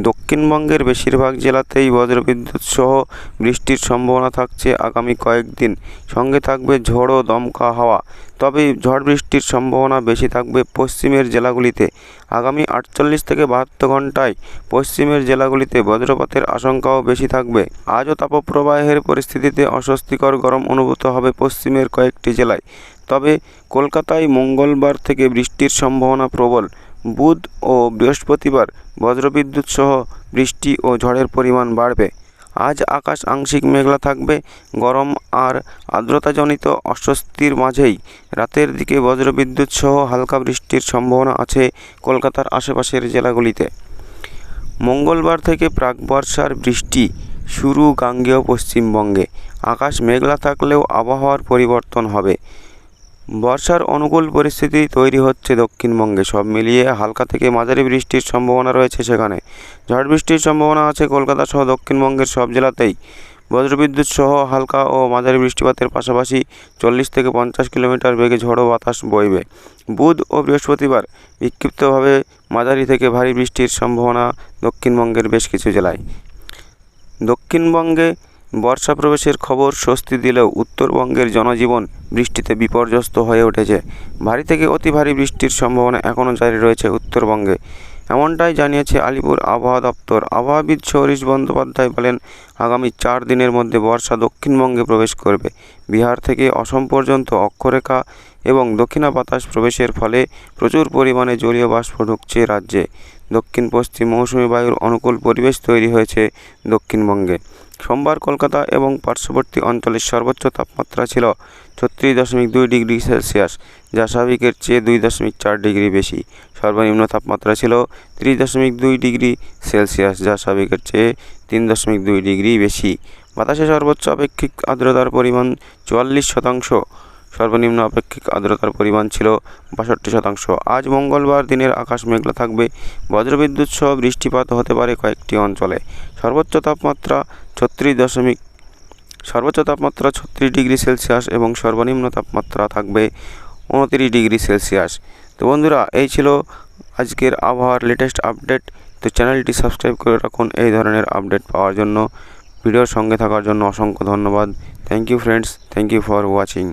দক্ষিণবঙ্গের বেশিরভাগ জেলাতেই বজ্রবিদ্যুৎ সহ বৃষ্টির সম্ভাবনা থাকছে আগামী কয়েকদিন। সঙ্গে থাকবে ঝোড়ো দমকা হাওয়া। তবে ঝড় বৃষ্টির সম্ভাবনা বেশি থাকবে পশ্চিমের জেলাগুলিতে। আগামী আটচল্লিশ থেকে বাহাত্তর ঘন্টায় পশ্চিমের জেলাগুলিতে বজ্রপাতের আশঙ্কাও বেশি থাকবে। আজও তাপপ্রবাহের পরিস্থিতিতে অস্বস্তিকর গরম অনুভূত হবে পশ্চিমের কয়েকটি জেলায়। তবে কলকাতায় মঙ্গলবার থেকে বৃষ্টির সম্ভাবনা প্রবল। বুধ ও বৃহস্পতিবার বজ্রবিদ্যুৎ সহ বৃষ্টি ও ঝড়ের পরিমাণ বাড়বে। আজ আকাশ আংশিক মেঘলা থাকবে, গরম আর আর্দ্রতাজনিত অস্বস্তির মাঝেই। রাতের দিকে বজ্রবিদ্যুৎ সহ হালকা বৃষ্টির সম্ভাবনা আছে কলকাতার আশেপাশের জেলাগুলিতে। মঙ্গলবার থেকে প্রাক বর্ষার বৃষ্টি শুরু গাঙ্গেয় পশ্চিমবঙ্গে। আকাশ মেঘলা থাকলেও আবহাওয়ার পরিবর্তন হবে। বর্ষার অনুকূল পরিস্থিতি তৈরি হচ্ছে দক্ষিণবঙ্গে। সব মিলিয়ে হালকা থেকে মাঝারি বৃষ্টির সম্ভাবনা রয়েছে সেখানে। ঝড় বৃষ্টির সম্ভাবনা আছে কলকাতা সহ দক্ষিণবঙ্গের সব জেলাতেই। বজ্রবিদ্যুৎ সহ হালকা ও মাঝারি বৃষ্টিপাতের পাশাপাশি চল্লিশ থেকে পঞ্চাশ কিলোমিটার বেগে ঝোড়ো বাতাস বইবে। বুধ ও বৃহস্পতিবার বিক্ষিপ্তভাবে মাঝারি থেকে ভারী বৃষ্টির সম্ভাবনা দক্ষিণবঙ্গের বেশ কিছু জেলায়। দক্ষিণবঙ্গে বর্ষা প্রবেশের খবর স্বস্তি দিলেও উত্তরবঙ্গের জনজীবন বৃষ্টিতে বিপর্যস্ত হয়ে উঠেছে। ভারী থেকে অতি ভারী বৃষ্টির সম্ভাবনা এখনও জারি রয়েছে উত্তরবঙ্গে। এমনটাই জানিয়েছে আলিপুর আবহাওয়া দপ্তর। আবহাওয়াবিদ সৌরিশ বন্দ্যোপাধ্যায় বলেন, আগামী চার দিনের মধ্যে বর্ষা দক্ষিণবঙ্গে প্রবেশ করবে। বিহার থেকে অসম পর্যন্ত অক্ষরেখা এবং দক্ষিণা বাতাস প্রবেশের ফলে প্রচুর পরিমাণে জলীয় বাষ্প ঢুকছে রাজ্যে। দক্ষিণ পশ্চিম মৌসুমী বায়ুর অনুকূল পরিবেশ তৈরি হয়েছে দক্ষিণবঙ্গে। সোমবার কলকাতা এবং পার্শ্ববর্তী অঞ্চলের সর্বোচ্চ তাপমাত্রা ছিল ছত্রিশ দশমিক দুই ডিগ্রি সেলসিয়াস, যা স্বাভাবিকের চেয়ে দুই দশমিক চার ডিগ্রি বেশি। সর্বনিম্ন তাপমাত্রা ছিল ত্রিশ দশমিক দুই ডিগ্রি সেলসিয়াস, যা স্বাভাবিকের চেয়ে তিন দশমিক দুই ডিগ্রি বেশি। বাতাসে সর্বোচ্চ আপেক্ষিক আর্দ্রতার পরিমাণ চুয়াল্লিশ শতাংশ। সর্বনিম্ন আপেক্ষিক আর্দ্রতার পরিমাণ ছিল বাষট্টি শতাংশ। আজ মঙ্গলবার দিনের আকাশ মেঘলা থাকবে। বজ্রবিদ্যুৎ সহ বৃষ্টিপাত হতে পারে কয়েকটি অঞ্চলে। সর্বোচ্চ তাপমাত্রা ছত্রিশ দশমিক, সর্বোচ্চ তাপমাত্রা ছত্রিশ ডিগ্রি সেলসিয়াস এবং সর্বনিম্ন তাপমাত্রা থাকবে উনতিরিশ ডিগ্রি সেলসিয়াস। তো বন্ধুরা, এই ছিল আজকের আবহাওয়ার লেটেস্ট আপডেট তো চ্যানেলটি সাবস্ক্রাইব করে রাখুন এই ধরনের আপডেট পাওয়ার জন্য। ভিডিওর সঙ্গে থাকার জন্য অসংখ্য ধন্যবাদ। Thank you friends thank you for watching